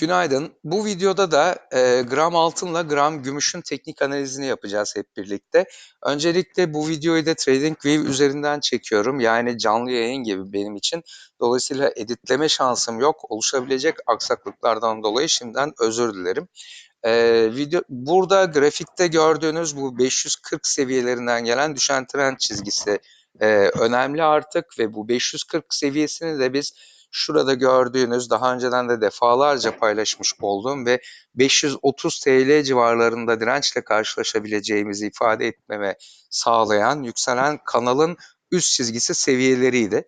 Günaydın. Bu videoda da e, gram altınla gram gümüşün teknik analizini yapacağız hep birlikte. Öncelikle bu videoyu da TradingView üzerinden çekiyorum. Yani canlı yayın gibi benim için. Dolayısıyla editleme şansım yok. Oluşabilecek aksaklıklardan dolayı şimdiden özür dilerim. E, video Burada grafikte gördüğünüz bu 540 seviyelerinden gelen düşen trend çizgisi e, önemli artık ve bu 540 seviyesini de biz şurada gördüğünüz daha önceden de defalarca paylaşmış olduğum ve 530 TL civarlarında dirençle karşılaşabileceğimizi ifade etmeme sağlayan yükselen kanalın üst çizgisi seviyeleriydi.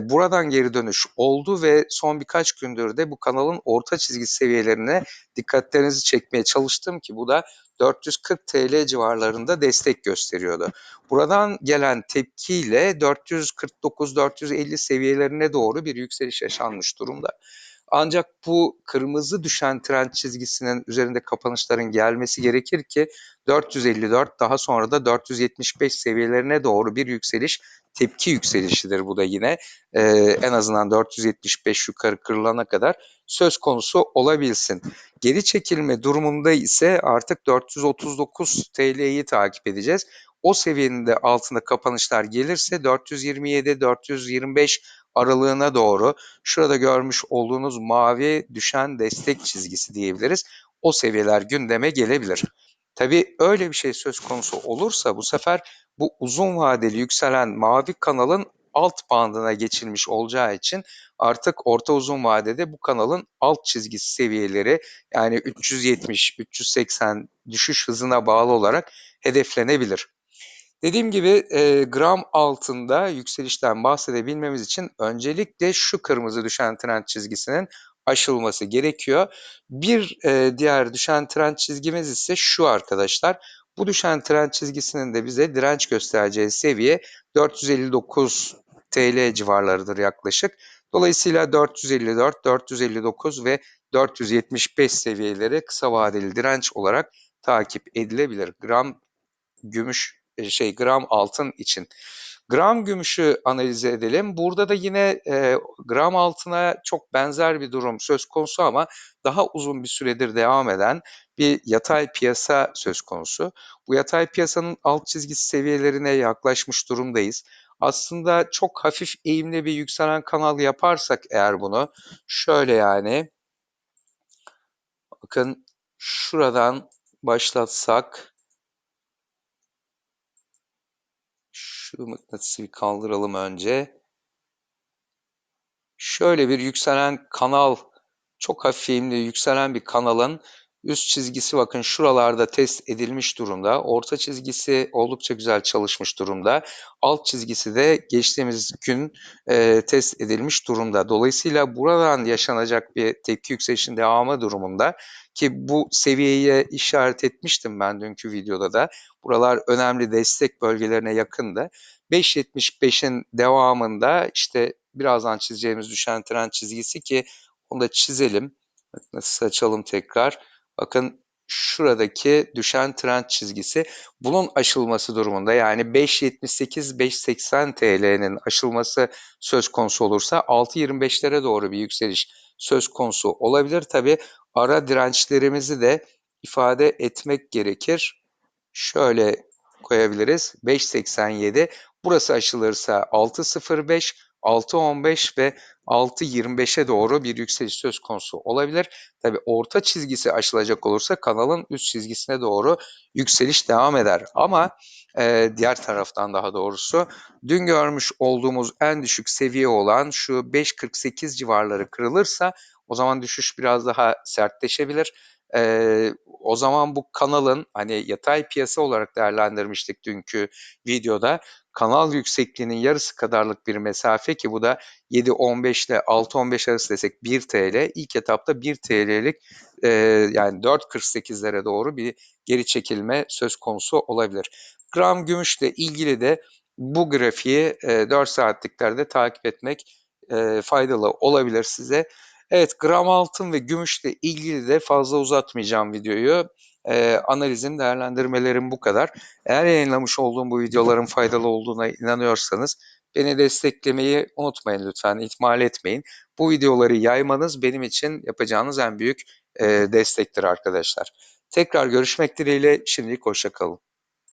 Buradan geri dönüş oldu ve son birkaç gündür de bu kanalın orta çizgi seviyelerine dikkatlerinizi çekmeye çalıştım ki bu da 440 TL civarlarında destek gösteriyordu. Buradan gelen tepkiyle 449-450 seviyelerine doğru bir yükseliş yaşanmış durumda. Ancak bu kırmızı düşen trend çizgisinin üzerinde kapanışların gelmesi gerekir ki 454 daha sonra da 475 seviyelerine doğru bir yükseliş tepki yükselişidir bu da yine e, en azından 475 yukarı kırılana kadar söz konusu olabilsin. Geri çekilme durumunda ise artık 439 TL'yi takip edeceğiz. O seviyenin de altında kapanışlar gelirse 427-425 aralığına doğru şurada görmüş olduğunuz mavi düşen destek çizgisi diyebiliriz. O seviyeler gündeme gelebilir. Tabii öyle bir şey söz konusu olursa bu sefer bu uzun vadeli yükselen mavi kanalın alt bandına geçilmiş olacağı için artık orta uzun vadede bu kanalın alt çizgisi seviyeleri yani 370-380 düşüş hızına bağlı olarak hedeflenebilir. Dediğim gibi e, gram altında yükselişten bahsedebilmemiz için öncelikle şu kırmızı düşen trend çizgisinin aşılması gerekiyor. Bir e, diğer düşen trend çizgimiz ise şu arkadaşlar. Bu düşen trend çizgisinin de bize direnç göstereceği seviye 459 TL civarlarıdır yaklaşık. Dolayısıyla 454, 459 ve 475 seviyeleri kısa vadeli direnç olarak takip edilebilir. Gram gümüş şey gram altın için. Gram gümüşü analiz edelim. Burada da yine e, gram altına çok benzer bir durum söz konusu ama daha uzun bir süredir devam eden bir yatay piyasa söz konusu. Bu yatay piyasanın alt çizgisi seviyelerine yaklaşmış durumdayız. Aslında çok hafif eğimli bir yükselen kanal yaparsak eğer bunu şöyle yani bakın şuradan başlatsak Şu mıknatısı bir kaldıralım önce. Şöyle bir yükselen kanal, çok hafif eğimli yükselen bir kanalın üst çizgisi bakın şuralarda test edilmiş durumda. Orta çizgisi oldukça güzel çalışmış durumda. Alt çizgisi de geçtiğimiz gün e, test edilmiş durumda. Dolayısıyla buradan yaşanacak bir tepki yükselişin devamı durumunda ki bu seviyeye işaret etmiştim ben dünkü videoda da. Buralar önemli destek bölgelerine yakındı. 5.75'in devamında işte birazdan çizeceğimiz düşen trend çizgisi ki onu da çizelim. Nasıl açalım tekrar. Bakın şuradaki düşen trend çizgisi bunun aşılması durumunda yani 5.78-5.80 TL'nin aşılması söz konusu olursa 6.25'lere doğru bir yükseliş söz konusu olabilir. Tabi ara dirençlerimizi de ifade etmek gerekir. Şöyle koyabiliriz. 5.87 burası aşılırsa 6.05 6.15 ve 6.25'e doğru bir yükseliş söz konusu olabilir. Tabi orta çizgisi aşılacak olursa kanalın üst çizgisine doğru yükseliş devam eder. Ama e, diğer taraftan daha doğrusu dün görmüş olduğumuz en düşük seviye olan şu 5.48 civarları kırılırsa o zaman düşüş biraz daha sertleşebilir. Ee, o zaman bu kanalın hani yatay piyasa olarak değerlendirmiştik dünkü videoda kanal yüksekliğinin yarısı kadarlık bir mesafe ki bu da 7.15 ile 6.15 arası desek 1 TL. İlk etapta 1 TL'lik e, yani 4.48'lere doğru bir geri çekilme söz konusu olabilir. Gram gümüşle ilgili de bu grafiği e, 4 saatliklerde takip etmek e, faydalı olabilir size. Evet gram altın ve gümüşle ilgili de fazla uzatmayacağım videoyu. Ee, analizim, değerlendirmelerim bu kadar. Eğer yayınlamış olduğum bu videoların faydalı olduğuna inanıyorsanız beni desteklemeyi unutmayın lütfen, ihmal etmeyin. Bu videoları yaymanız benim için yapacağınız en büyük e, destektir arkadaşlar. Tekrar görüşmek dileğiyle şimdilik hoşça kalın.